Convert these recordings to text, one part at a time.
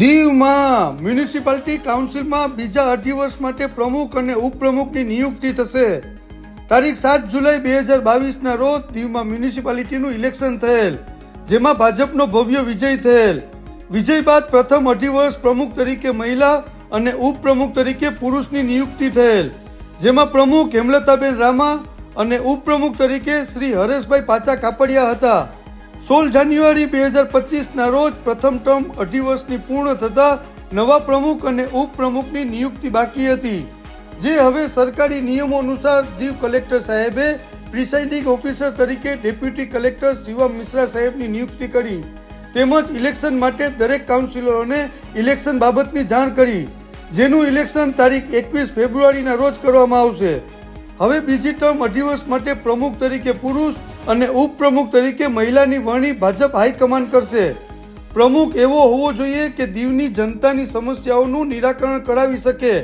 દીવમાં મ્યુનિસિપાલિટી કાઉન્સિલમાં બીજા અઢી વર્ષ માટે પ્રમુખ અને ઉપપ્રમુખની નિયુક્તિ થશે. તારીખ સાત જુલાઈ બે હજાર બાવીસના રોજ દીવમાં મ્યુનિસિપાલિટીનું ઇલેક્શન થયેલ, જેમાં ભાજપનો ભવ્ય વિજય થયેલ. વિજય બાદ પ્રથમ અઢી વર્ષ પ્રમુખ તરીકે મહિલા અને ઉપપ્રમુખ તરીકે પુરુષની નિયુક્તિ થયેલ, જેમાં પ્રમુખ હેમલતાબેન રામા અને ઉપપ્રમુખ તરીકે શ્રી હરેશભાઈ પાચા કાપડિયા હતા. સોળ જાન્યુઆરી બે હજાર પચીસના રોજ પ્રથમ ટર્મ અઢી વર્ષની પૂર્ણ થતાં નવા પ્રમુખ અને ઉપપ્રમુખની નિયુક્તિ બાકી હતી. જે હવે સરકારી નિયમો અનુસાર દીવ કલેક્ટર સાહેબે પ્રિસાઇડિંગ ઓફિસર તરીકે ડેપ્યુટી કલેક્ટર શિવમ મિશ્રા સાહેબની નિયુક્તિ કરી. તેમજ ઇલેક્શન માટે દરેક કાઉન્સિલરોને ઇલેક્શન બાબતની જાણ કરી. જેનું ઇલેક્શન તારીખ એકવીસ ફેબ્રુઆરીના રોજ કરવામાં આવશે. હવે બીજી ટર્મ અઢી વર્ષ માટે પ્રમુખ તરીકે પુરુષ અને ઉપપ્રમુખ તરીકે મહિલાની વરણી ભાજપ હાઈકમાન્ડ કરશે. પ્રમુખ એવો હોવો જોઈએ કે દીવની જનતાની સમસ્યાઓનું નિરાકરણ કરાવી શકે.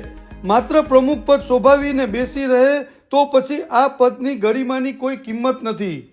માત્ર પ્રમુખ પદ શોભાવીને બેસી રહે તો પછી આ પદની ગરિમાની કોઈ કિંમત નથી.